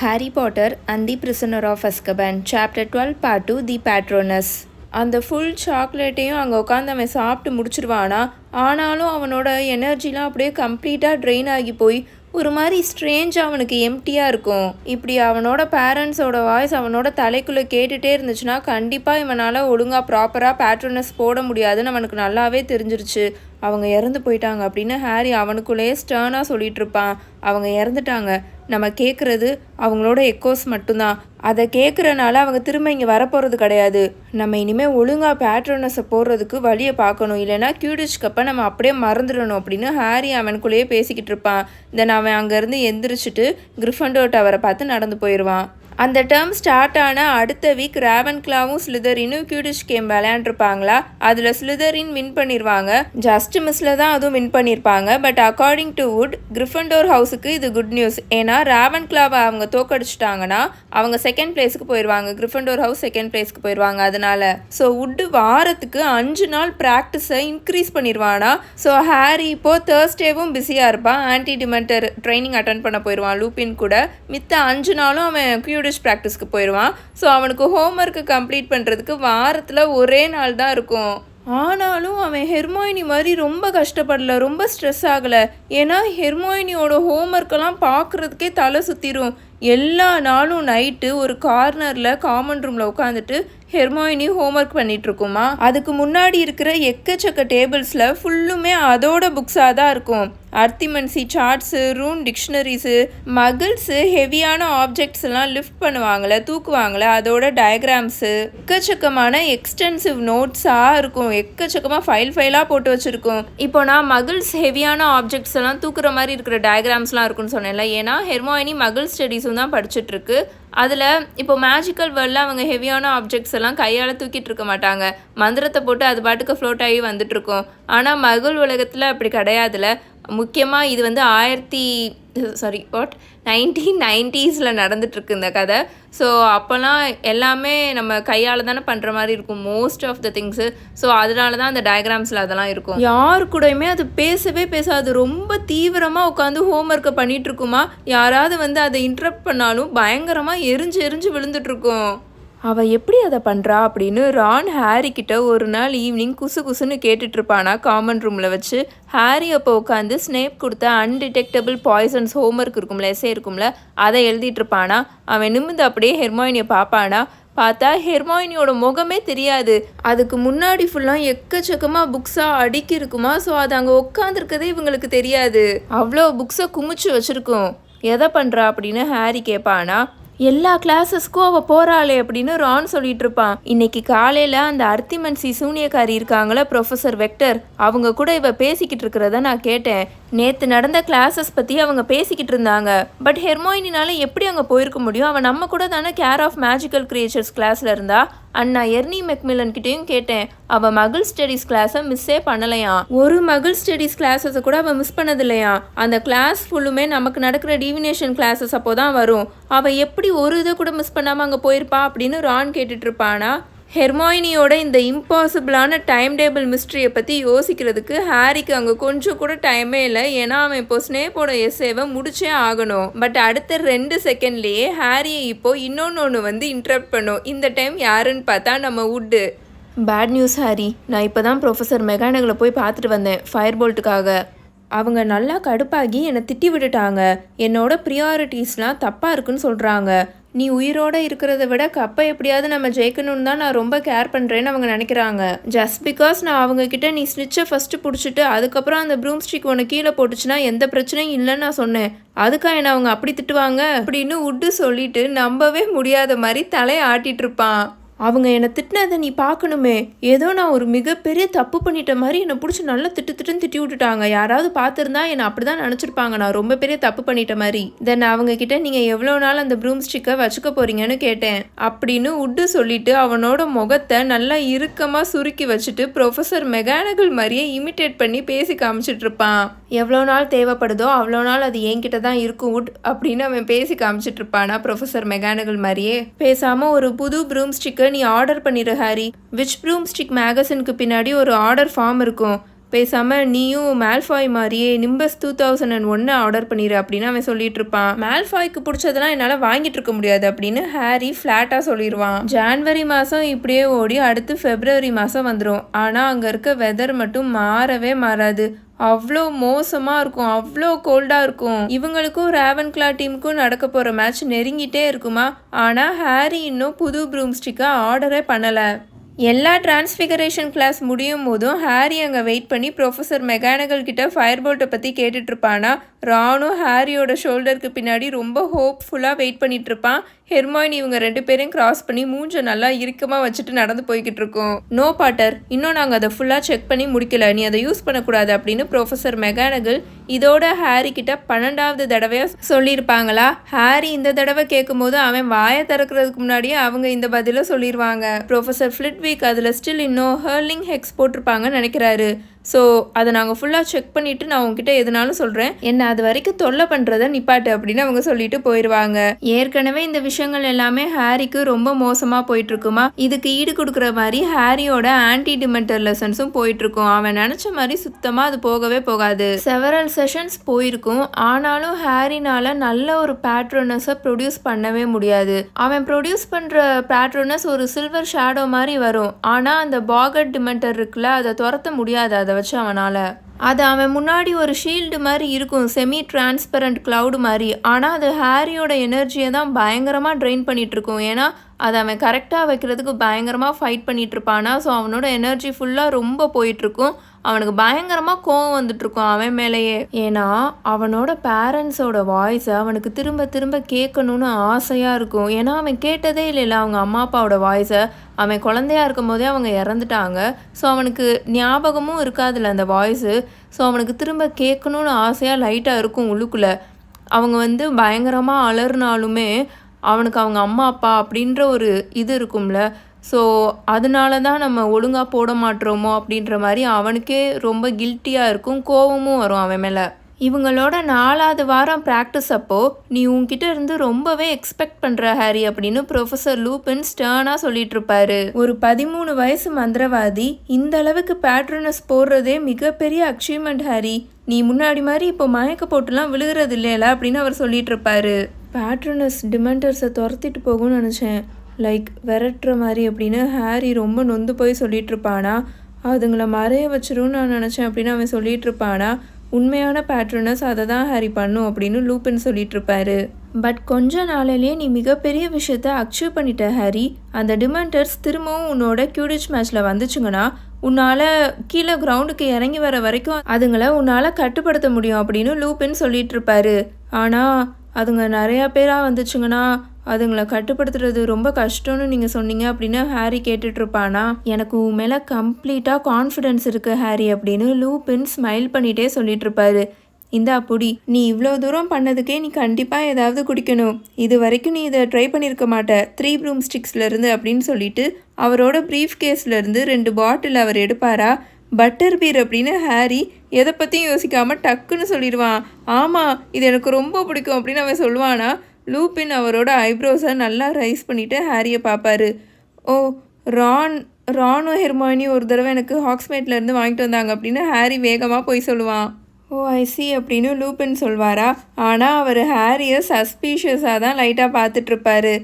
Harry Potter and the prisoner of Azkaban chapter twelve part two the patronus அந்த full சாக்லேட்டையும் அங்கே உட்காந்து அவன் சாப்பிட்டு முடிச்சிருவானா? ஆனாலும் அவனோட எனர்ஜிலாம் அப்படியே கம்ப்ளீட்டாக ட்ரெயின் ஆகி போய் ஒரு மாதிரி ஸ்ட்ரேஞ்ச் அவனுக்கு எம்டியாக இருக்கும். இப்படி அவனோட பேரண்ட்ஸோட வாய்ஸ் அவனோட தலைக்குள்ளே கேட்டுகிட்டே இருந்துச்சுன்னா கண்டிப்பாக இவனால் ஒழுங்காக ப்ராப்பராக பேட்ரனஸ் போட முடியாதுன்னு அவனுக்கு நல்லாவே தெரிஞ்சிருச்சு. அவங்க இறந்து போயிட்டாங்க அப்படின்னு ஹாரி அவனுக்குள்ளேயே ஸ்டர்னாக சொல்லிட்டு இருப்பான் அவங்க இறந்துட்டாங்க. நம்ம கேட்குறது அவங்களோட எக்கோஸ் மட்டும்தான். அதை கேட்குறனால அவங்க திரும்ப இங்கே வரப்போகிறது கிடையாது. நம்ம இனிமேல் ஒழுங்காக பேட்ரனஸை போடுறதுக்கு வழியை பார்க்கணும். இல்லைன்னா கியூடிஷ் கப்பை நம்ம அப்படியே மறந்துடணும் அப்படின்னு ஹாரி அவனுக்குள்ளேயே பேசிக்கிட்டு இருப்பான். தென் அவன் அங்கேருந்து எந்திரிச்சிட்டு கிரிஃபண்டோ டவரை பார்த்து நடந்து போயிடுவான் அந்த டேர்ம் ஸ்டார்ட் ஆன அடுத்த வீக் ரேவன் கிளாவும் ஸ்லிதரினும் கியூடிஷ் கேம் விளையாண்டுருப்பாங்களா? அதில் ஸ்லிதரின் வின் பண்ணிடுவாங்க ஜஸ்ட் மிஸ்ல தான் அதுவும் வின் பண்ணியிருப்பாங்க but according to Wood Gryffindor ஹவுஸுக்கு இது குட் நியூஸ் ஏன்னா ரேவன் கிளாவை அவங்க தோக்கடிச்சிட்டாங்கன்னா அவங்க செகண்ட் பிளேஸ்க்கு போயிடுவாங்க கிரிஃபண்டோர் ஹவுஸ் செகண்ட் பிளேஸ்க்கு போயிடுவாங்க அதனால. ஸோ வுட்டு வாரத்துக்கு அஞ்சு நாள் ப்ராக்டிஸை இன்க்ரீஸ் பண்ணிடுவானா ஸோ ஹாரி இப்போ தேர்ஸ்டேவும் பிஸியாக இருப்பான். ஆன்டி டிமெண்டர் ட்ரைனிங் அட்டன் பண்ண போயிடுவான் லூப்பின் கூட. மித்த அஞ்சு நாளும் அவன் இங்கிலீஷ் ப்ராக்டிஸ்க்கு போயிடுவான் ஸோ அவனுக்கு ஹோம்ஒர்க்கு கம்ப்ளீட் பண்ணுறதுக்கு வாரத்தில் ஒரே நாள் தான் இருக்கும். ஆனாலும் அவன் ஹெர்மோயினி மாதிரி ரொம்ப கஷ்டப்படல ரொம்ப ஸ்ட்ரெஸ் ஆகலை. ஏன்னா ஹெர்மோயினியோட ஹோம்ஒர்க்கெல்லாம் பார்க்குறதுக்கே தலை சுற்றிடும் எல்லா நாளும் நைட்டு ஒரு கார்னரில் காமன் ரூமில் உட்காந்துட்டு ஹெர்மோயினி ஹோம்ஒர்க் பண்ணிகிட்ருக்குமா அதுக்கு முன்னாடி இருக்கிற எக்கச்சக்க டேபிள்ஸில் ஃபுல்லுமே அதோட புக்ஸாக தான் இருக்கும். அர்த்திமன்சி சார்ட்ஸு ரூன் டிக்ஷனரிஸு மகிழ்ஸு ஹெவியான ஆப்ஜெக்ட்ஸ் எல்லாம் லிஃப்ட் பண்ணுவாங்களே தூக்குவாங்களே அதோட டயக்ராம்ஸு எக்கச்சக்கமான எக்ஸ்டென்சிவ் நோட்ஸாக இருக்கும். எக்கச்சக்கமாக ஃபைல் ஃபைலாக போட்டு வச்சுருக்கோம். இப்போ நான் மகிழ்ஸ் ஹெவியான ஆப்ஜெக்ட்ஸ் எல்லாம் தூக்குற மாதிரி இருக்கிற டயக்ராம்ஸ்லாம் இருக்குன்னு சொன்னேன்ல. ஏன்னா ஹெர்மோயினி மகிள் ஸ்டடீஸும் தான் படிச்சுட்ருக்கு அதில் இப்போ மேஜிக்கல் வேர்ல்டில் அவங்க ஹெவியான ஆப்ஜெக்ட்ஸ் எல்லாம் கையால் தூக்கிட்டு இருக்க மாட்டாங்க. மந்திரத்தை போட்டு அது பாட்டுக்கு ஃப்ளோட் ஆகி வந்துட்டுருக்கும் ஆனால் மகள் உலகத்தில் அப்படி கிடையாதுல முக்கியமாக இது வந்து ஆயிரத்தி சாரி வாட் நைன்டீன் நைன்டீஸில் நடந்துட்டுருக்கு இந்த கதை. ஸோ அப்போல்லாம் எல்லாமே நம்ம கையால் தானே பண்ணுற மாதிரி இருக்கும் most of the things so அதனால தான் அந்த டயக்ராம்ஸில் அதெல்லாம் இருக்கும். யார் கூடயுமே அது பேசவே பேசாது. ரொம்ப தீவிரமாக உட்காந்து ஹோம்ஒர்க்கை பண்ணிட்டு இருக்குமா யாராவது வந்து அதை இன்ட்ரப்ட் பண்ணாலும் பயங்கரமாக எரிஞ்சு எரிஞ்சு விழுந்துட்டு அவள் எப்படி அதை பண்ணுறா அப்படின்னு ரான் ஹாரி கிட்ட ஒரு நாள் ஈவினிங் குசு குசுன்னு கேட்டுட்ருப்பானா காமன் ரூமில் வச்சு. ஹாரி அப்போ உட்காந்து ஸ்னேப் கொடுத்த அன்டிடெக்டபிள் பாய்சன்ஸ் ஹோம்ஒர்க் இருக்கும்ல எஸ்ஸே இருக்கும்ல அதை எழுதிட்டு இருப்பானா அவன் நிமிந்து அப்படியே ஹெர்மாயினியை பார்ப்பானா? பார்த்தா ஹெர்மாயினியோட முகமே தெரியாது. அதுக்கு முன்னாடி ஃபுல்லாக எக்கச்சக்கமாக புக்ஸாக அடுக்கி இருக்குமா? ஸோ அது அங்கே உட்காந்துருக்கதே இவங்களுக்கு தெரியாது. அவ்வளோ புக்ஸை குமிச்சு வச்சுருக்கோம். எதை பண்ணுறா அப்படின்னு ஹாரி கேட்பானா? எல்லா கிளாஸஸ்க்கும் அவள் போகிறாளே அப்படின்னு ரான் சொல்லிட்டு இருப்பான். இன்னைக்கு காலையில் அந்த அர்த்திமன்சி சூனியக்காரி இருக்காங்களே ப்ரொஃபஸர் வெக்டர். அவங்க கூட இவ பேசிக்கிட்டு இருக்கிறத நான் கேட்டேன். நேற்று நடந்த கிளாஸஸ் பற்றி அவங்க பேசிக்கிட்டு இருந்தாங்க. பட் ஹெர்மோயினால எப்படி அங்கே போயிருக்க முடியும்? அவன் நம்ம கூட தானே கேர் ஆஃப் மேஜிக்கல் கிரியேச்சர்ஸ் கிளாஸில் இருந்தா? அண்ணா எர்னி மெக்மிலன் கிட்டேயும் கேட்டேன். அவள் மகள் ஸ்டடீஸ் கிளாஸை மிஸ்ஸே பண்ணலையாம் ஒரு மகள் ஸ்டடீஸ் கிளாஸஸை கூட அவள் மிஸ் பண்ணதில்லையா? அந்த கிளாஸ் ஃபுல்லுமே நமக்கு நடக்கிற டிவினேஷன் கிளாஸஸ் அப்போ தான் வரும். அவள் எப்படி ஒரு இதை கூட மிஸ் பண்ணாமல் அங்கே போயிருப்பா அப்படின்னு ரான் கேட்டுட்டு இருப்பானா ஹெர்மாயினியோட இந்த இம்பாசிபிளான டைம் டேபிள் மிஸ்ட்ரியை பற்றி யோசிக்கிறதுக்கு ஹாரிக்கு அங்கே கொஞ்சம் கூட டைமே இல்லை. ஏன்னா அவன் இப்போ ஸ்னேப்போட எஸ்ஸேவை முடிச்சே ஆகணும். பட் அடுத்த ரெண்டு செகண்ட்லேயே ஹாரியை இப்போ இன்னொன்று ஒன்று வந்து இன்டரப்ட் பண்ணும். இந்த டைம் யாருன்னு பார்த்தா நம்ம உட்டு பேட் நியூஸ் ஹாரி. நான் இப்போ தான் ப்ரொஃபஸர் மெக்கானிக்கில் போய் பார்த்துட்டு வந்தேன் ஃபயர் போல்ட்டுக்காக அவங்க நல்லா கடுப்பாகி என்னை திட்டி விட்டுட்டாங்க. என்னோட ப்ரியாரிட்டிஸ்லாம் தப்பாக இருக்குன்னு சொல்கிறாங்க நீ உயிரோட இருக்கிறத விட கப்பை எப்படியாவது நம்ம ஜெயிக்கணும்னு தான் நான் ரொம்ப கேர் பண்ணுறேன்னு அவங்க நினைக்கிறாங்க. ஜஸ்ட் பிகாஸ் நான் அவங்கக்கிட்ட நீ ஸ்னிச்சை ஃபஸ்ட்டு பிடிச்சிட்டு அதுக்கப்புறம் அந்த ப்ரூம் ஸ்டிக் ஒன்று கீழே போட்டுச்சுன்னா எந்த பிரச்சனையும் இல்லைன்னு நான் சொன்னேன். அதுக்கா என்ன அவங்க அப்படி திட்டுவாங்க? அப்படின்னு உட்டு சொல்லிட்டு நம்பவே முடியாத மாதிரி தலையை ஆட்டிகிட்டு இருப்பான். அவங்க என்னை திட்டினதை நீ பார்க்கணுமே. ஏதோ நான் ஒரு மிகப்பெரிய தப்பு பண்ணிட்ட மாதிரி என்னை பிடிச்சி நல்லா திட்டு திட்டுன்னு திட்டி விட்டுட்டாங்க. யாராவது பார்த்துருந்தா என்னை அப்படி தான் நினச்சிருப்பாங்க. நான் ரொம்ப பெரிய தப்பு பண்ணிட்ட மாதிரி. தென் அவங்க கிட்ட நீங்கள் எவ்வளோ நாள் அந்த ப்ரூம் ஸ்டிக்கை வச்சுக்க போறீங்கன்னு கேட்டேன். அப்படின்னு உட்டு சொல்லிட்டு அவனோட முகத்தை நல்லா இறுக்கமாக சுருக்கி வச்சுட்டு ப்ரொஃபஸர் மெக்கானிக்கல் மாதிரியே இமிட்டேட் பண்ணி பேசி காமிச்சிட்டு இருப்பான். எவ்வளோ நாள் தேவைப்படுதோ அவ்வளோ நாள் அது என்கிட்ட தான் இருக்கும் உட் அப்படின்னு அவன் பேசி காமிச்சிட்டு இருப்பானா ப்ரொஃபஸர் மெக்கானிக்கல் மாதிரியே. பேசாமல் ஒரு புது ப்ரூம் ஸ்டிக்கை நீ ஆர்டர் பண்ணிடு ஹாரி. விச் ப்ரூம் ஸ்டிக் மேகசினுக்கு பின்னாடி ஒரு ஆர்டர் ஃபார்ம் இருக்கும். பேசாமல் நீயும் மேல்ஃபாய் மாதிரியே நிம்பஸ் டூ தௌசண்ட் அண்ட் ஒன்று ஆர்டர் பண்ணிடு அப்படின்னு அவன் சொல்லிட்டு இருப்பான் மேல்ஃபாய்க்கு பிடிச்சதெல்லாம் என்னால் வாங்கிட்டு இருக்க முடியாது அப்படின்னு ஹாரி ஃப்ளாட்டாக சொல்லிடுவான் ஜான்வரி மாதம் இப்படியே ஓடி அடுத்து ஃபெப்ரவரி மாதம் வந்துடும் ஆனால் அங்கே இருக்க வெதர் மட்டும் மாறவே மாறாது. அவ்வளோ மோசமாக இருக்கும். அவ்வளோ கோல்டாக இருக்கும். இவங்களுக்கும் ரேவன் கிளா டீமுக்கும் நடக்க போகிற மேட்ச் நெருங்கிட்டே இருக்குமா? ஆனால் ஹாரி இன்னும் புது ப்ரூம் ஸ்டிக்கை ஆர்டரே பண்ணலை. எல்லா டிரான்ஸ்ஃபிகரேஷன் கிளாஸ் முடியும் போதும் ஹாரி அங்கே வெயிட் பண்ணி ப்ரொஃபஸர் மெக்கானிக்கல் கிட்ட ஃபயர் போல்ட்டை பற்றி கேட்டுட்ருப்பானா ராணும் ஹாரியோட ஷோல்டருக்கு பின்னாடி ரொம்ப ஹோப்ஃபுல்லாக வெயிட் பண்ணிகிட்ருப்பான் ஹெர்மாயின் இவங்க ரெண்டு பேரையும் கிராஸ் பண்ணி மூஞ்ச நல்லா இறுக்கமாக வச்சுட்டு நடந்து போய்கிட்டு இருக்கோம். No Potter. இன்னும் நாங்கள் அதை ஃபுல்லாக செக் பண்ணி முடிக்கல. நீ அதை யூஸ் பண்ணக்கூடாது அப்படின்னு ப்ரொஃபஸர் மெகானகல் இதோட ஹாரி கிட்ட பன்னெண்டாவது தடவையாக சொல்லியிருப்பாங்களா? ஹாரி இந்த தடவை கேட்கும்போது அவன் வாயை திறக்கிறதுக்கு முன்னாடியே அவங்க இந்த பதிலை சொல்லிடுவாங்க ப்ரொஃபஸர் ஃப்ளிட்விக் அதில் ஸ்டில் இன்னும் ஹர்லிங் ஹெக்ஸ் போட்டிருப்பாங்கன்னு நினைக்கிறாரு. ஸோ அதை நாங்கள் ஃபுல்லாக செக் பண்ணிவிட்டு நான் உங்ககிட்ட எதுனாலும் சொல்கிறேன் என்ன அது வரைக்கும் தொல்லை பண்ணுறத நிப்பாட்டு அப்படின்னு அவங்க சொல்லிட்டு போயிடுவாங்க ஏற்கனவே இந்த விஷயங்கள் எல்லாமே ஹாரிக்கு ரொம்ப மோசமாக போயிட்டுருக்குமா? இதுக்கு ஈடு கொடுக்குற மாதிரி ஹாரியோட ஆன்டி டிமெண்டர் லெசன்ஸும் போயிட்டுருக்கும். அவன் நினச்ச மாதிரி சுத்தமாக அது போகவே போகாது. செவரல் செஷன்ஸ் போயிருக்கும். ஆனாலும் ஹாரினால நல்ல ஒரு பேட்ரோனஸை ப்ரொடியூஸ் பண்ணவே முடியாது. அவன் ப்ரொடியூஸ் பண்ணுற பேட்ரோனஸ் ஒரு சில்வர் ஷேடோ மாதிரி வரும். ஆனால் அந்த பாகட் டிமெண்டர் இருக்குல்ல அதை துரத்த முடியாது அதை வச்சு அவனால். அது அவன் முன்னாடி ஒரு ஷீல்டு மாதிரி இருக்கும் செமி டிரான்ஸ்பரண்ட் கிளவுடு மாதிரி. ஆனால் அது ஹாரியோட எனர்ஜியை தான் பயங்கரமாக ட்ரெயின் பண்ணிகிட்ருக்கும் ஏன்னா அதை அவன் கரெக்டாக வைக்கிறதுக்கு பயங்கரமாக ஃபைட் பண்ணிகிட்ருப்பானா ஸோ அவனோட எனர்ஜி ஃபுல்லாக ரொம்ப போயிட்டுருக்கும். அவனுக்கு பயங்கரமாக கோவம் வந்துட்டுருக்கும் அவன் மேலேயே. ஏன்னா அவனோட பேரண்ட்ஸோட வாய்ஸை அவனுக்கு திரும்ப திரும்ப கேட்கணும்னு ஆசையாக இருக்கும். ஏன்னா அவன் கேட்டதே இல்லைல்ல. அவங்க அம்மா அப்பாவோட வாய்ஸை அவன் குழந்தையா இருக்கும் போதே அவங்க இறந்துட்டாங்க. ஸோ அவனுக்கு ஞாபகமும் இருக்காதுல்ல அந்த வாய்ஸு ஸோ அவனுக்கு திரும்ப கேட்கணும்னு ஆசையாக லைட்டாக இருக்கும் உள்ளுக்குள்ளே. அவங்க வந்து பயங்கரமாக அலறினாலுமே அவனுக்கு அவங்க அம்மா அப்பா அப்படின்ற ஒரு இது இருக்கும்ல. ஸோ அதனால தான் நம்ம ஒழுங்காக போட மாட்டுறோமோ அப்படின்ற மாதிரி அவனுக்கே ரொம்ப கில்ட்டியாக இருக்கும் கோவமும் வரும் அவன் மேலே. இவங்களோட நாலாவது வாரம் ப்ராக்டிஸ் அப்போ நீ உன்கிட்ட இருந்து ரொம்பவே எக்ஸ்பெக்ட் பண்ணுற ஹாரி அப்படின்னு ப்ரொஃபஸர் லூபின் ஸ்டர்னாக சொல்லிட்டு இருப்பாரு ஒரு பதிமூணு வயசு மந்திரவாதி இந்த அளவுக்கு பேட்ரனஸ் போடுறதே மிகப்பெரிய அச்சீவ்மெண்ட் ஹாரி. நீ முன்னாடி மாதிரி இப்போ மயக்க போட்டுலாம் விழுகிறது இல்லைல அப்படின்னு அவர் சொல்லிட்டு இருப்பாரு பேட்ரனஸ் டிமெண்டர்ஸை துரத்திட்டு போகும்னு நினச்சேன். லைக் விரட்டுற மாதிரி அப்படின்னு ஹாரி ரொம்ப நொந்து போய் சொல்லிட்டு இருப்பானா அதுங்கள மறைய வச்சிரும்னு நான் நினச்சேன் அப்படின்னு அவன் சொல்லிட்டு இருப்பானா உண்மையான பேட்ரனஸ் அதை தான் ஹாரி பண்ணும் அப்படின்னு லூப்பின் சொல்லிட்டு இருப்பாரு பட் கொஞ்ச நாளிலேயே நீ மிகப்பெரிய விஷயத்த அச்சீவ் பண்ணிட்ட ஹாரி அந்த டிமெண்டர்ஸ் திரும்பவும் உன்னோட கியூடிச் மேட்ச்சில் வந்துச்சுங்கன்னா உன்னால் கீழே கிரவுண்டுக்கு இறங்கி வர வரைக்கும் அதுங்களை உன்னால் கட்டுப்படுத்த முடியும் அப்படின்னு லூப்பின் சொல்லிட்டு இருப்பாரு ஆனால் அதுங்க நிறையா பேராக வந்துச்சுங்கன்னா அதுங்களை கட்டுப்படுத்துறது ரொம்ப கஷ்டம்னு நீங்கள் சொன்னீங்க அப்படின்னு ஹாரி கேட்டுட்ருப்பானா? எனக்கு உன் மேலே கம்ப்ளீட்டாக கான்ஃபிடென்ஸ் இருக்குது ஹாரி அப்படின்னு லூபின் ஸ்மைல் பண்ணிட்டே சொல்லிகிட்ருப்பாரு இந்தா புடி நீ இவ்வளோ தூரம் பண்ணதுக்கே நீ கண்டிப்பாக ஏதாவது குடிக்கணும். இது வரைக்கும் நீ இதை ட்ரை பண்ணியிருக்க மாட்ட. த்ரீ ப்ரூம் ஸ்டிக்ஸ்லேருந்து அப்படின்னு சொல்லிட்டு அவரோட ப்ரீஃப் கேஸ்லேருந்து ரெண்டு பாட்டில் அவர் எடுப்பாரா? பட்டர் பீர் அப்படின்னு ஹாரி எதை பற்றியும் யோசிக்காமல் டக்குன்னு சொல்லிடுவான். ஆமாம் இது எனக்கு ரொம்ப பிடிக்கும் அப்படின்னு அவன் சொல்லுவானா? லூபின் அவரோட ஐப்ரோஸை நல்லா ரைஸ் பண்ணிவிட்டு ஹாரியை பார்ப்பாரு. ஓ ரான் ரானும் ஹெர்மானி ஒரு தடவை எனக்கு ஹாக்ஸ்மேட்லேருந்து வாங்கிட்டு வந்தாங்க அப்படின்னு ஹாரி வேகமாக போய் சொல்லுவான். ஓ ஐ சி அப்படின்னு லூபின் சொல்வாரா? ஆனால் அவர் ஹாரியை சஸ்பீஷியஸாக தான் லைட்டாக பார்த்துட்ருப்பாரு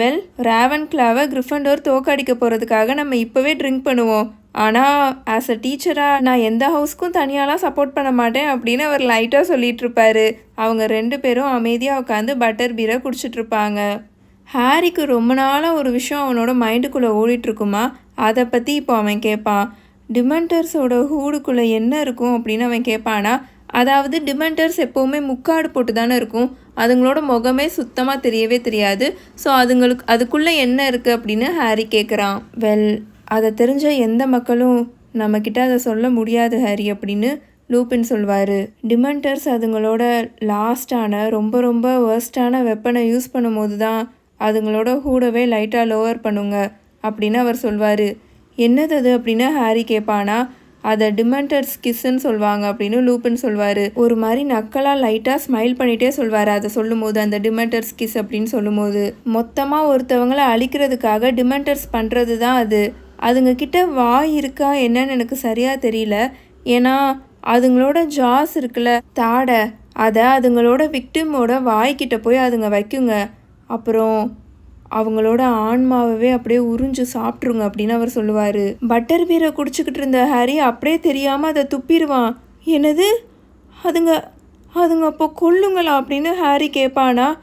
வெல் ரேவன் கிளாவை கிரிஃபண்டோர் தோக்கடிக்க போகிறதுக்காக நம்ம இப்போவே ட்ரிங்க் பண்ணுவோம். ஆனால் ஆஸ் அ டீச்சராக நான் எந்த ஹவுஸ்க்கும் தனியாலாம் சப்போர்ட் பண்ண மாட்டேன் அப்படின்னு அவர் லைட்டாக சொல்லிகிட்ருப்பாரு அவங்க ரெண்டு பேரும் அமைதியாக உட்காந்து பட்டர் பீரை குடிச்சிட்டு இருப்பாங்க. ஹாரிக்கு ரொம்ப நாளாக ஒரு விஷயம் அவனோட மைண்டுக்குள்ளே ஓடிட்டுருக்குமா? அதை பற்றி இப்போ அவன் கேட்பான் டிமெண்டர்ஸோட ஹூடுக்குள்ளே என்ன இருக்கும் அப்படின்னு அவன் கேட்பானா அதாவது டிமெண்டர்ஸ் எப்போவுமே முக்காடு போட்டு தானே இருக்கும். அதுங்களோட முகமே சுத்தமாக தெரியவே தெரியாது. ஸோ அதுங்களுக்கு அதுக்குள்ளே என்ன இருக்குது அப்படின்னு ஹாரி கேட்குறான் வெல் அதை தெரிஞ்ச எந்த மக்களும் நம்மக்கிட்ட அதை சொல்ல முடியாது ஹாரி அப்படின்னு லூப்பின் சொல்வார். டிமெண்டர்ஸ் அதுங்களோட லாஸ்டான ரொம்ப ரொம்ப வேர்ஸ்டான வெப்பனை யூஸ் பண்ணும்போது தான் அதுங்களோட ஹூடவே லைட்டாக லோவர் பண்ணுங்க அப்படின்னு அவர் சொல்வார். என்னது அது அப்படின்னு ஹாரி கேட்பானா அதை டிமெண்டர்ஸ் கிஸ்ன்னு சொல்லுவாங்க அப்படின்னு லூபின் சொல்வார். ஒரு மாதிரி நக்கலாக லைட்டாக ஸ்மைல் பண்ணிகிட்டே சொல்வார் அதை சொல்லும்போது அந்த டிமெண்டர்ஸ் கிஸ் அப்படின்னு சொல்லும்போது. மொத்தமாக ஒருத்தவங்களை அழிக்கிறதுக்காக டிமெண்டர்ஸ் பண்ணுறது தான் அது. அதுங்கக்கிட்ட வாய் இருக்கா என்னன்னு எனக்கு சரியாக தெரியல. ஏன்னா அதுங்களோட ஜாஸ் இருக்குல்ல தாடை அதை அதுங்களோட விக்டிமோட வாய்க்கிட்ட போய் அதுங்க வைக்குங்க. அப்புறம் அவங்களோட ஆன்மாவே அப்படியே உறிஞ்சு சாப்பிட்ருங்க அப்படின்னு அவர் சொல்லுவார். பட்டர் பீரை குடிச்சிக்கிட்டு இருந்த ஹாரி அப்படியே தெரியாமல் அதை துப்பிடுவான். என்னது? அதுங்க அதுங்க அப்போ கொல்லுங்களா அப்படின்னு ஹாரி கேட்பானா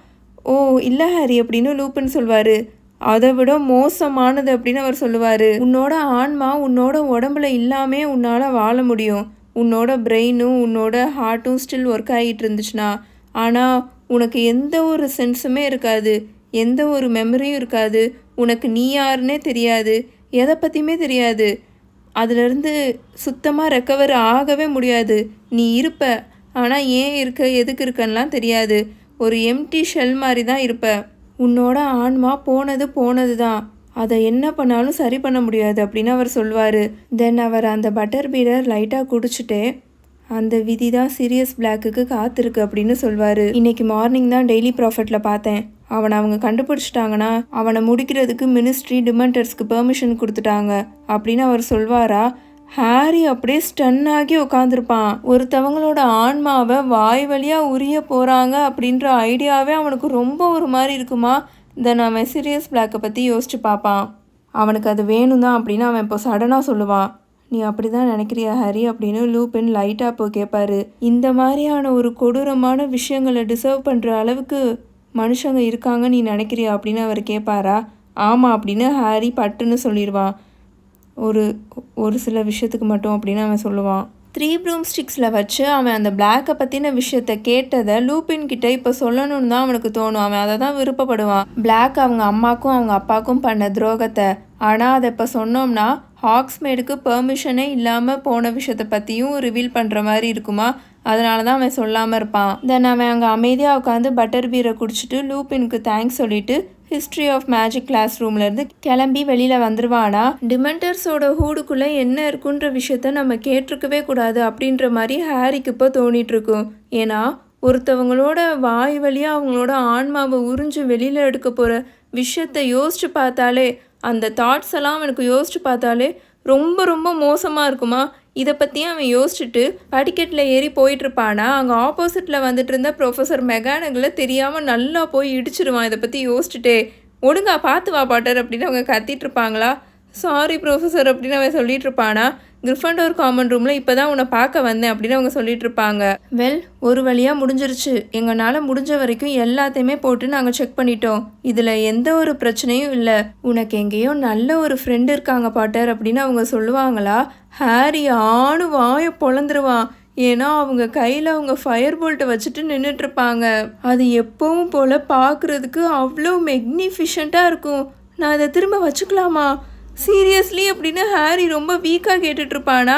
ஓ இல்லை ஹாரி அப்படின்னு லூப்பன் சொல்வார். அதை விட மோசமானது அப்படின்னு அவர் சொல்லுவார். உன்னோட ஆன்மா உன்னோட உடம்புல இல்லாமே உன்னால் வாழ முடியும். உன்னோட பிரெயினும் உன்னோட ஹார்ட்டும் ஸ்டில் ஒர்க் ஆகிட்டு இருந்துச்சுன்னா ஆனால் உனக்கு எந்த ஒரு சென்ஸுமே இருக்காது. எந்த ஒரு மெமரியும் இருக்காது. உனக்கு நீ யாருன்னே தெரியாது. எதை பற்றியுமே தெரியாது. அதுலேருந்து சுத்தமாக ரெக்கவர் ஆகவே முடியாது. நீ இருப்ப. ஆனால் ஏன் இருக்க? எதுக்கு இருக்கன்னெலாம் தெரியாது. ஒரு எம்டி ஷெல் மாதிரி தான் இருப்ப. உன்னோட ஆன்மா போனது போனது தான் அதை என்ன பண்ணாலும் சரி பண்ண முடியாது அப்படின்னு அவர் சொல்வார். தென் அவர் அந்த பட்டர் பீடர் லைட்டாக குடிச்சிட்டே அந்த விதி தான் சீரியஸ் பிளாக்குக்கு காத்திருக்கு அப்படின்னு சொல்வார். இன்னைக்கு மார்னிங் தான் டெய்லி ப்ராஃபிட்டில் பார்த்தேன். அவனை அவங்க கண்டுபிடிச்சிட்டாங்கன்னா அவனை முடிக்கிறதுக்கு மினிஸ்ட்ரி டிமெண்டர்ஸ்க்கு பெர்மிஷன் கொடுத்துட்டாங்க அப்படின்னு அவர் சொல்வாரா? ஹாரி அப்படியே ஸ்டன் ஆகி உட்காந்துருப்பான் ஒருத்தவங்களோட ஆன்மாவை வாய் வழியாக உரிய போகிறாங்க அப்படின்ற ஐடியாவே அவனுக்கு ரொம்ப ஒரு மாதிரி இருக்குமா? தென் நான் மெசீரியஸ் பிளாக்கை பற்றி யோசிச்சு பார்ப்பான். அவனுக்கு அது வேணும் தான் அப்படின்னு அவன் இப்போ சடனாக சொல்லுவான். நீ அப்படி தான் நினைக்கிறியா ஹரி? அப்படின்னு லூபின் லைட்டாக இப்போ கேட்பாரு இந்த மாதிரியான ஒரு கொடூரமான விஷயங்களை டிசர்வ் பண்ணுற அளவுக்கு மனுஷங்க இருக்காங்க நீ நினைக்கிறியா? அப்படின்னு அவர் கேட்பாரா ஆமாம் அப்படின்னு ஹாரி பட்டுன்னு சொல்லிடுவான். ஒரு ஒரு சில விஷயத்துக்கு மட்டும் அப்படின்னு அவன் சொல்லுவான். த்ரீ ப்ரூம் ஸ்டிக்ஸில் வச்சு அவன் அந்த பிளாக்கை பற்றின விஷயத்த கேட்டதை லூப்பின் கிட்ட இப்போ சொல்லணும்னு தான் அவனுக்கு தோணும். அவன் அதை தான் விருப்பப்படுவான். பிளாக் அவங்க அம்மாக்கும் அவங்க அப்பாவுக்கும் பண்ண துரோகத்தை. ஆனால் அதை இப்போ சொன்னோம்னா ஹாக்ஸ்மேடுக்கு பெர்மிஷனே இல்லாமல் போன விஷயத்தை பற்றியும் ரிவீல் பண்ணுற மாதிரி இருக்குமா? அதனால தான் அவன் சொல்லாமல் இருப்பான். தென் அவன் அங்கே அமைதியாக உட்காந்து பட்டர் பீரை குடிச்சிட்டு லூப்பினுக்கு தேங்க்ஸ் சொல்லிட்டு ஹிஸ்ட்ரி ஆஃப் மேஜிக் கிளாஸ் ரூம்லேருந்து கிளம்பி வெளியில் வந்துருவானா? டிமெண்டர்ஸோட ஹூடுக்குள்ளே என்ன இருக்குன்ற விஷயத்த நம்ம கேட்டிருக்கவே கூடாது அப்படின்ற மாதிரி ஹாரிக்கு இப்போ தோணிட்டு இருக்கும் ஏன்னா ஒருத்தவங்களோட வாய் வழியாக அவங்களோட ஆன்மாவை உறிஞ்சு வெளியில் எடுக்க போகிற விஷயத்த யோசிச்சு பார்த்தாலே அந்த தாட்ஸ் எல்லாம் அவனுக்கு யோசிச்சு பார்த்தாலே ரொம்ப ரொம்ப மோசமாக இருக்குமா? இதை பற்றியும் அவன் யோசிச்சுட்டு படிக்கட்டில் ஏறி போயிட்டுருப்பானா? அங்கே ஆப்போசிட்டில் வந்துட்டு இருந்த ப்ரொஃபஸர் மெகானகளை தெரியாமல் நல்லா போய் இடிச்சிருவான். இதை பற்றி யோசிச்சுட்டே ஒழுங்கா பார்த்து வா பாட்டர் அப்படின்னு அவங்க கத்திட்டு இருப்பாங்களா சாரி ப்ரொஃபஸர் அப்படின்னு அவன் சொல்லிட்டு இருப்பானா கிரிஃபண்டோர் காமன் ரூமில் இப்போ தான் உன்னை பார்க்க வந்தேன் அப்படின்னு அவங்க சொல்லிட்டு இருப்பாங்க. வெல் ஒரு வழியாக முடிஞ்சிருச்சு. எங்களால் முடிஞ்ச வரைக்கும் எல்லாத்தையுமே போட்டு நாங்கள் செக் பண்ணிட்டோம். இதில் எந்த ஒரு பிரச்சனையும் இல்லை. உனக்கு எங்கேயோ நல்ல ஒரு ஃப்ரெண்டு இருக்காங்க பாட்டர் அப்படின்னு அவங்க சொல்லுவாங்களா? ஹாரி ஆணு வாயை பொழந்துருவான் ஏன்னா அவங்க கையில் அவங்க ஃபயர் போல்ட்டை வச்சுட்டு நின்றுட்டுருப்பாங்க அது எப்பவும் போல் பார்க்குறதுக்கு அவ்வளோ மெக்னிஃபிஷண்ட்டாக இருக்கும். நான் அதை திரும்ப வச்சுக்கலாமா? சீரியஸ்லி அப்படின்னு ஹாரி ரொம்ப வீக்காக கேட்டுட்ருப்பானா?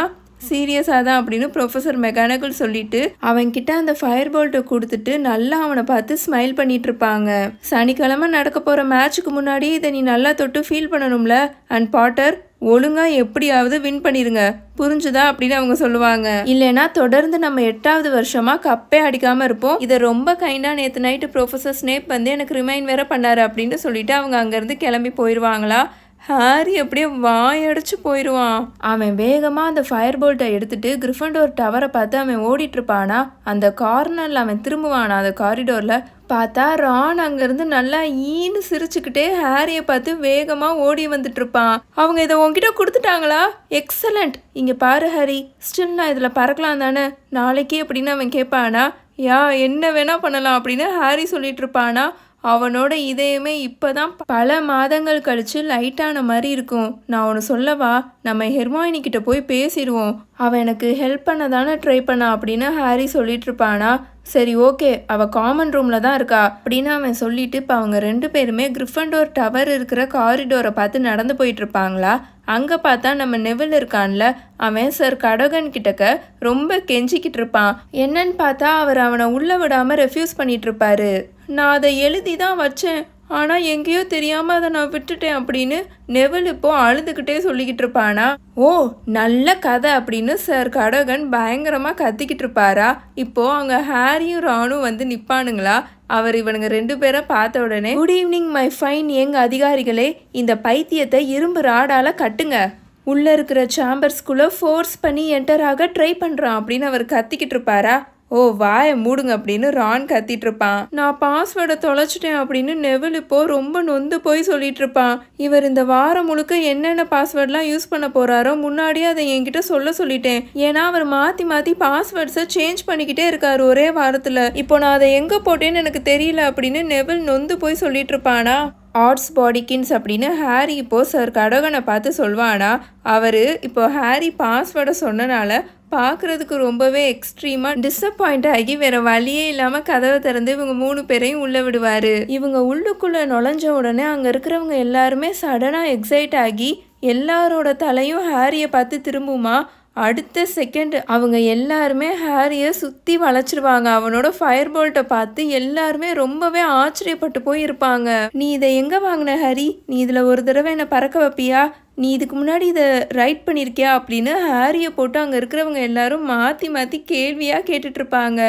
சீரியஸாக தான் அப்படின்னு ப்ரொஃபஸர் மெக்கானிக்கல் சொல்லிட்டு அவன்கிட்ட அந்த ஃபயர் போல்ட்டை கொடுத்துட்டு நல்லா அவனை பார்த்து ஸ்மைல் பண்ணிட்டு இருப்பாங்க சனிக்கிழமை நடக்க போகிற மேட்ச்சுக்கு முன்னாடி இதை நீ நல்லா தொட்டு ஃபீல் பண்ணணும்ல? அண்ட் பாட்டர் ஒழுங்கா எப்படியாவது வின் பண்ணிருங்க. புரிஞ்சுதா அப்படின்னு அவங்க சொல்லுவாங்க. இல்லைன்னா தொடர்ந்து நம்ம எட்டாவது வருஷமா கப்பே அடிக்காம இருப்போம். இதை ரொம்ப கைண்டா நேற்று நைட்டு ப்ரொஃபசர் ஸ்னேப் வந்து எனக்கு ரிமைண்ட் வேற பண்ணாரு அப்படின்னு சொல்லிட்டு அவங்க அங்கேருந்து கிளம்பி போயிடுவாங்களா ஹாரி அப்படியே வாயடைச்சு போயிடுவான் அவன் வேகமாக அந்த ஃபயர் போல்ட்டை எடுத்துட்டு கிரிஃபண்டோர் டவரை பார்த்து அவன் ஓடிட்டு இருப்பானா? அந்த கார்னரில் அவன் திரும்புவானா அந்த காரிடோரில் பார்த்தா ரான் அங்கேருந்து நல்லா ஈன்னு சிரிச்சுக்கிட்டே ஹாரியை பார்த்து வேகமாக ஓடி வந்துட்டு இருப்பான். அவங்க இதை உங்ககிட்ட கொடுத்துட்டாங்களா? எக்ஸலண்ட் இங்கே பாரு ஹாரி. ஸ்டில் நான் இதில் பறக்கலாம் தானே? நாளைக்கு அப்படின்னு அவன் கேட்பானா? யா என்ன வேணால் பண்ணலாம் அப்படின்னு ஹாரி சொல்லிட்டு இருப்பானா? அவனோட இதயமே இப்போதான் பல மாதங்கள் கழிச்சு லைட்டான மாதிரி இருக்கும். நான் ஒன்று சொல்லவா? நம்ம ஹெர்மாயினி கிட்ட போய் பேசிடுவோம். அவன் எனக்கு ஹெல்ப் பண்ண தானே ட்ரை பண்ணா அப்படின்னு ஹாரி சொல்லிட்டு இருப்பானா? சரி ஓகே அவ காமன் ரூம்ல தான் இருக்கா அப்படின்னு அவன் சொல்லிட்டு இப்போ அவங்க ரெண்டு பேருமே கிரிஃபண்டோர் டவர் இருக்கிற காரிடோரை பார்த்து நடந்து போயிட்டு இருப்பாங்களா? அங்கே பார்த்தா நம்ம நெவில் இருக்கான்ல அவன் சார் கடகன் கிட்டக்க ரொம்ப கெஞ்சிக்கிட்டு இருப்பான். என்னன்னு பார்த்தா அவர் அவனை உள்ள விடாம ரெஃப்யூஸ் பண்ணிட்டு இருப்பாரு. நான் அதை எழுதி தான் வச்சேன். ஆனால் எங்கேயோ தெரியாமல் அதை நான் விட்டுட்டேன் அப்படின்னு நெவல் இப்போ அழுதுகிட்டே சொல்லிக்கிட்டு இருப்பானா? ஓ நல்ல கதை அப்படின்னு சார் கடகன் பயங்கரமாக கத்திக்கிட்டு இருப்பாரா? இப்போ அங்கே ஹாரியும் ராணும் வந்து நிற்பானுங்களா அவர் இவனுங்க ரெண்டு பேரை பார்த்த உடனே good evening my fine young அதிகாரிகளே. இந்த பைத்தியத்தை இரும்பு ராடால் கட்டுங்க. உள்ளே இருக்கிற சாம்பர்ஸ்குள்ளே ஃபோர்ஸ் பண்ணி என்டர் ஆக ட்ரை பண்ணுறான் அப்படின்னு அவர் கத்திக்கிட்டு இருப்பாரா? ஓ வாயை மூடுங்க அப்படின்னு ரான் கத்திட்டு இருப்பான் நான் பாஸ்வேர்டை தொலைச்சிட்டேன் அப்படின்னு நெவில் இப்போ ரொம்ப நொந்து போய் சொல்லிட்டு இருப்பான் இவர் இந்த வாரம் முழுக்க என்னென்ன பாஸ்வேர்ட்லாம் யூஸ் பண்ண போறாரோ முன்னாடியே அதை என்கிட்ட சொல்ல சொல்லிட்டேன். ஏன்னா அவர் மாத்தி மாத்தி பாஸ்வேர்ட்ஸை சேஞ்ச் பண்ணிக்கிட்டே இருக்காரு ஒரே வாரத்துல. இப்போ நான் அதை எங்க போட்டேன்னு எனக்கு தெரியல அப்படின்னு நெவில் நொந்து போய் சொல்லிட்டு இருப்பானா ஆர்ட்ஸ் பாடிக்கின்ஸ் அப்படின்னு ஹாரி இப்போ சார் கடகனை பார்த்து சொல்வானா? அவர் இப்போ ஹாரி பாஸ்வேர்டை சொன்னனால பார்க்குறதுக்கு ரொம்பவே எக்ஸ்ட்ரீமாக டிசப்பாயிண்ட் ஆகி வேற வழியே இல்லாமல் கதவை திறந்து இவங்க மூணு பேரையும் உள்ளே விடுவார். இவங்க உள்ளுக்குள்ளே நுழைஞ்ச உடனே அங்கே இருக்கிறவங்க எல்லாருமே சடனாக எக்ஸைட் ஆகி எல்லாரோட தலையும் ஹாரியை பார்த்து திரும்புமா? அடுத்த செகண்ட் அவங்க எல்லாருமே ஹாரியை சுற்றி வளைச்சிருவாங்க. அவனோட ஃபயர் போல்ட்டை பார்த்து எல்லாருமே ரொம்பவே ஆச்சரியப்பட்டு போய் இருப்பாங்க நீ இதை எங்கே வாங்கின ஹாரி? நீ இதில் ஒரு தடவை என்னை பறக்க வைப்பியா? நீ இதுக்கு முன்னாடி இதை ரைட் பண்ணியிருக்கியா அப்படின்னு ஹாரியை போட்டு அங்கே இருக்கிறவங்க எல்லாரும் மாற்றி மாற்றி கேள்வியாக கேட்டுட்ருப்பாங்க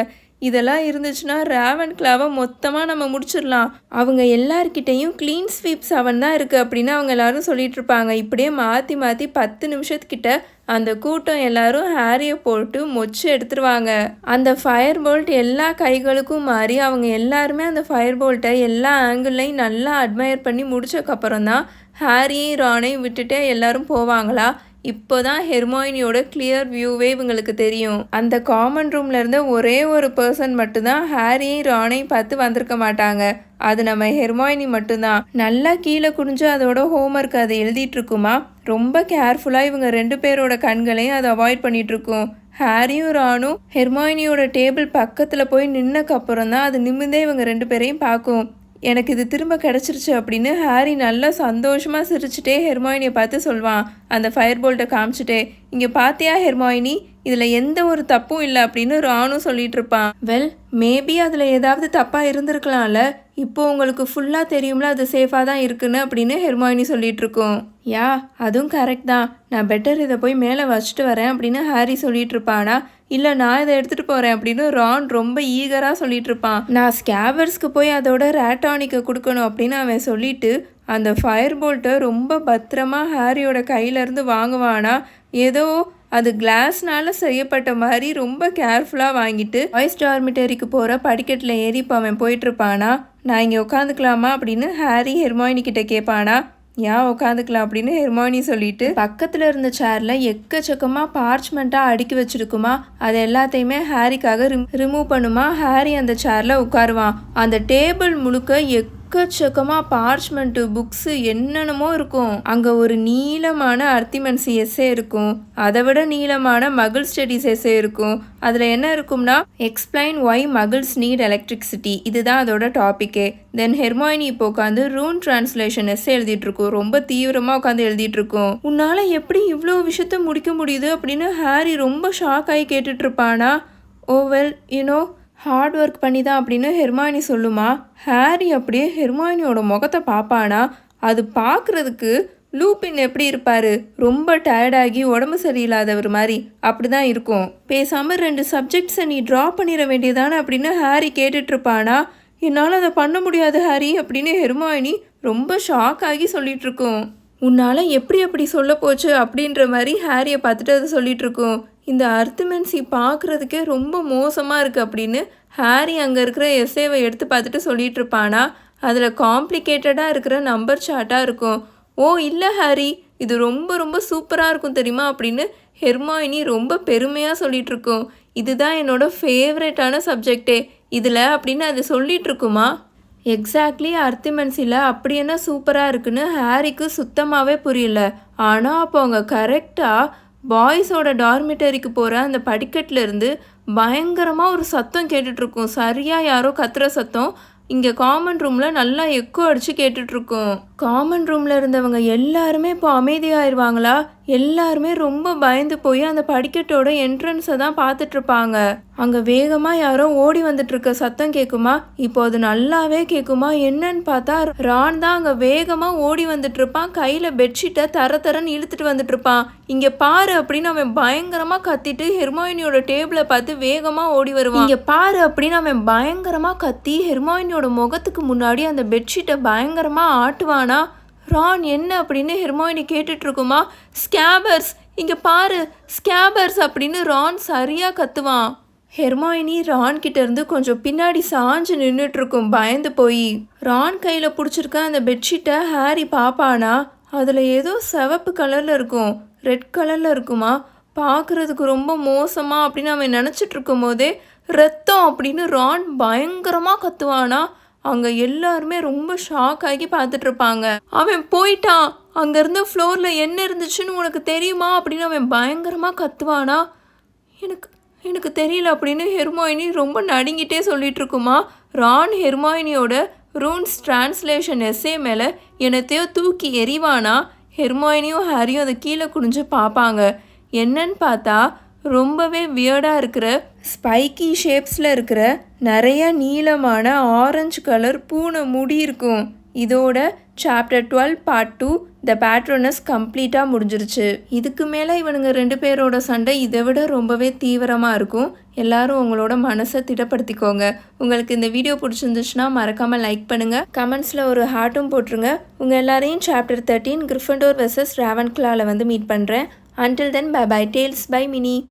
இதெல்லாம் இருந்துச்சுன்னா ரேவன் கிளாவை மொத்தமாக நம்ம முடிச்சிடலாம். அவங்க எல்லார்கிட்டேயும் க்ளீன் ஸ்வீப் செவன் தான் இருக்குது அப்படின்னு அவங்க எல்லாரும் சொல்லிட்டு இருப்பாங்க இப்படியே மாற்றி மாற்றி பத்து நிமிஷத்துக்கிட்ட அந்த கூட்டம் எல்லாரும் ஹேரியை போட்டு மொச்சு எடுத்துருவாங்க. அந்த ஃபயர் போல்ட் எல்லா கைகளுக்கும் மாறி அவங்க எல்லாருமே அந்த ஃபயர் போல்ட்டை எல்லா ஆங்கிள்லையும் நல்லா அட்மையர் பண்ணி முடிச்சக்கப்புறம் தான் ஹாரியும் ரானையும் விட்டுட்டு எல்லாரும் போவாங்களா? இப்போதான் ஹெர்மாயினியோட கிளியர் வியூவே இவங்களுக்கு தெரியும். அந்த காமன் ரூம்ல இருந்த ஒரே ஒரு பர்சன் மட்டும்தான் ஹாரியும் ரானையும் பார்த்து வந்திருக்க மாட்டாங்க. அது நம்ம ஹெர்மாயினி மட்டும்தான். நல்லா கீழே குனிஞ்சு அதோட ஹோம்ஒர்க் அதை எழுதிட்டு இருக்குமா ரொம்ப கேர்ஃபுல்லாக இவங்க ரெண்டு பேரோட கண்களையும் அதை அவாய்ட் பண்ணிட்டு இருக்கும் ஹாரியும் ராணும் ஹெர்மாயினியோட டேபிள் பக்கத்தில் போய் நின்னக்கப்புறம் தான் அது நிமிந்தே இவங்க ரெண்டு பேரையும் பார்க்கும். எனக்கு இது திரும்ப கிடச்சிருச்சு அப்படின்னு ஹாரி நல்லா சந்தோஷமாக சிரிச்சுட்டே ஹெர்மாயினியை பார்த்து சொல்வான். அந்த ஃபயர் போல்ட்டை காமிச்சிட்டே இங்கே பார்த்தியா ஹெர்மாயினி? இதில் எந்த ஒரு தப்பும் இல்லை அப்படின்னு ராணும் சொல்லிட்டு இருப்பான். வெல் மேபி அதில் ஏதாவது தப்பாக இருந்திருக்கலாம்ல. இப்போ உங்களுக்கு ஃபுல்லாக தெரியும்ல அது சேஃபாக தான் இருக்குன்னு அப்படின்னு ஹெர்மாயினி சொல்லிட்டு இருக்கோம். யா அதுவும் கரெக்ட் தான். நான் பெட்டர் இதை போய் மேலே வச்சுட்டு வரேன் அப்படின்னு ஹாரி சொல்லிட்டு இருப்பானா இல்லை நான் இதை எடுத்துகிட்டு போகிறேன் அப்படின்னு ரான் ரொம்ப ஈகராக சொல்லிட்டு இருப்பான் நான் ஸ்கேபர்ஸ்க்கு போய் அதோட ரேட்டானிக்கை கொடுக்கணும் அப்படின்னு அவன் சொல்லிட்டு அந்த ஃபயர் போல்ட்டை ரொம்ப பத்திரமா ஹாரியோட கையிலேருந்து வாங்குவானா ஏதோ அது கிளாஸ்னால செய்யப்பட்ட மாதிரி ரொம்ப கேர்ஃபுல்லாக வாங்கிட்டு வாய்ஸ் டார்மிட்டரிக்கு போகிற படிக்கட்டில் ஏறி இப்போ அவன் போயிட்டுருப்பானா நான் இங்கே உட்காந்துக்கலாமா அப்படின்னு ஹாரி ஹெர்மாயினி கிட்ட கேட்பானா ஏன் உட்காந்துக்கலாம் அப்படின்னு ஹெர்மானி சொல்லிட்டு பக்கத்தில் இருந்த சேரில் எக்கச்சக்கமாக பார்ச்மெண்ட்டாக அடுக்கி வச்சிருக்குமா? அது எல்லாத்தையுமே ஹாரிக்காக ரிமூவ் பண்ணுமா? ஹாரி அந்த சேரில் உட்காருவான். அந்த டேபிள் முழுக்க எக் எக்கச்சக்கமாக பார்ச்மெண்ட்டு புக்ஸு என்னென்னமோ இருக்கும். அங்கே ஒரு நீளமான அர்த்திமன்சி எஸ்ஸே இருக்கும். அதை விட நீளமான மகள் ஸ்டடிஸ் எஸ்ஸே இருக்கும். அதில் என்ன இருக்கும்னா explain why muggles need electricity இதுதான் அதோட டாப்பிக்கே தென் ஹெர்மாயினி இப்போ உட்காந்து ரூன் டிரான்ஸ்லேஷன் எஸ்ஸே எழுதிட்டு இருக்கும் ரொம்ப தீவிரமாக உட்காந்து எழுதிட்டு இருக்கும் உன்னால் எப்படி இவ்வளோ விஷயத்த முடிக்க முடியுது அப்படின்னு ஹாரி ரொம்ப ஷாக் ஆகி கேட்டுட்டு இருப்பானா? ஓ well you know hard work பண்ணி தான் அப்படின்னு ஹெர்மாயினி சொல்லுமா? ஹாரி அப்படியே ஹெர்மாயினியோட முகத்தை பார்ப்பானா? அது பார்க்குறதுக்கு லூப்பின் எப்படி இருப்பார்? ரொம்ப டயர்டாகி உடம்பு சரியில்லாதவர் மாதிரி அப்படி தான் இருக்கும். பேசாமல் ரெண்டு சப்ஜெக்ட்ஸை நீ ட்ரா பண்ணிட வேண்டியதானே அப்படின்னு ஹாரி கேட்டுட்ருப்பானா என்னால் அதை பண்ண முடியாது ஹாரி அப்படின்னு ஹெர்மாயினி ரொம்ப ஷாக் ஆகி சொல்லிகிட்ருக்கோம் உன்னால் எப்படி எப்படி சொல்ல போச்சு அப்படின்ற மாதிரி ஹாரியை பார்த்துட்டு அதை சொல்லிகிட்ருக்கோம் இந்த அர்த்தமென்சி பார்க்குறதுக்கே ரொம்ப மோசமாக இருக்குது அப்படின்னு ஹாரி அங்கே இருக்கிற எஸ்ஏவை எடுத்து பார்த்துட்டு சொல்லிட்டு இருப்பானா? அதில் காம்ப்ளிகேட்டடாக இருக்கிற நம்பர் சார்ட்டாக இருக்கும். ஓ இல்லை ஹாரி இது ரொம்ப ரொம்ப சூப்பராக இருக்கும் தெரியுமா? அப்படின்னு ஹெர்மாயினி ரொம்ப பெருமையாக சொல்லிட்டு இருக்கோம். இதுதான் என்னோடய ஃபேவரட்டான சப்ஜெக்டே இதில் அப்படின்னு அது சொல்லிகிட்ருக்குமா இருக்குமா? எக்ஸாக்ட்லி அர்த்திமென்சியில் அப்படி என்ன சூப்பராக இருக்குன்னு ஹாரிக்கு சுத்தமாகவே புரியல. ஆனால் அப்போ அவங்க கரெக்டாக பாய்ஸோட டார்மிட்டரிக்கு போகிற அந்த படிக்கட்டில் இருந்து பயங்கரமாக ஒரு சத்தம் கேட்டுட்ருக்கும் சரியாக யாரோ கத்துற சத்தம் இங்கே காமன் ரூமில் நல்லா எக்கோ அடித்து கேட்டுட்ருக்கோம் காமன் ரூமில் இருந்தவங்க எல்லாருமே இப்போ அமைதியாயிருவாங்களா? எல்லாருமே ரொம்ப பயந்து போய் அந்த படிக்கட்டோட என்ட்ரன்ஸை தான் பார்த்துட்ருப்பாங்க. அங்கே வேகமாக யாரோ ஓடி வந்துட்டுருக்க சத்தம் கேட்குமா இப்போ அது நல்லாவே கேட்குமா என்னன்னு பார்த்தா ரான் தான் அங்கே வேகமாக ஓடி வந்துட்டுருப்பான் கையில் பெட்ஷீட்டை தர தரன்னு இழுத்துட்டு வந்துட்டுருப்பான் இங்கே பாரு அப்படின்னு அவன் பயங்கரமாக கத்திட்டு ஹெர்மாயினியோட டேபிளை பார்த்து வேகமாக ஓடி வருவான். இங்கே பாரு அப்படின்னு அவன் பயங்கரமாக கத்தி ஹெர்மாயினியோட முகத்துக்கு முன்னாடி அந்த பெட்ஷீட்டை பயங்கரமாக ஆட்டுவானா? ரான் என்ன அப்படின்னு ஹெர்மாயினி கேட்டுட்ருக்குமா? ஸ்கேபர்ஸ் இங்கே பாரு ஸ்கேபர்ஸ் அப்படின்னு ரான் சரியாக கத்துவான். ஹெர்மாயினி ரான் கிட்ட இருந்து கொஞ்சம் பின்னாடி சாஞ்சு நின்றுட்டுருக்கும் பயந்து போய். ரான் கையில் பிடிச்சிருக்க அந்த பெட்ஷீட்டை ஹாரி பாப்பானா? அதில் ஏதோ சிவப்பு கலரில் இருக்கும் ரெட் கலரில் இருக்குமா? பார்க்குறதுக்கு ரொம்ப மோசமாக அப்படின்னு அவன் நினச்சிட்டு இருக்கும் போதே ரத்தம் அப்படின்னு ரான் பயங்கரமாக கத்துவானா? அங்க எல்லாருமே ரொம்ப ஷாக் ஆகி பார்த்துட்டு இருப்பாங்க அவன் போயிட்டான். அங்க இருந்த ஃப்ளோர்ல என்ன இருந்துச்சுன்னு உனக்கு தெரியுமா? அப்படின்னு அவன் பயங்கரமா கத்துவானா. எனக்கு எனக்கு தெரியல அப்படின்னு ஹெர்மாயினி ரொம்ப நடுங்கிட்டே சொல்லிட்டு இருக்குமா ரான் ஹெர்மாயினியோட ரூன்ஸ் டிரான்ஸ்லேஷன் எஸ்ஸே மேலே என்னத்தையோ தூக்கி எறிவானா? ஹெர்மாயினியும் ஹாரியும் அதை கீழே குனிஞ்சு பார்ப்பாங்க. என்னன்னு பார்த்தா ரொம்பவே வியர்டாக இருக்கிற ஸ்பைக்கி ஷேப்ஸில் இருக்கிற நிறைய நீளமான ஆரஞ்சு கலர் பூனை முடி இருக்கும். இதோட chapter twelve part two the patronus கம்ப்ளீட்டாக முடிஞ்சிருச்சு. இதுக்கு மேலே இவனுங்க ரெண்டு பேரோட சண்டை இதை விட ரொம்பவே தீவிரமாக இருக்கும். எல்லாரும் உங்களோட மனசை திடப்படுத்திக்கோங்க. உங்களுக்கு இந்த வீடியோ பிடிச்சிருந்துச்சுன்னா மறக்காமல் லைக் பண்ணுங்கள் கமெண்ட்ஸில் ஒரு ஹார்ட்டும் போட்டுருங்க. உங்கள் எல்லாரையும் சாப்டர் தேர்ட்டீன் கிரிஃபண்டோர் வெர்சஸ் ராவன் கிளாவில் வந்து மீட் பண்ணுறேன் until then bye bye Tales by Mini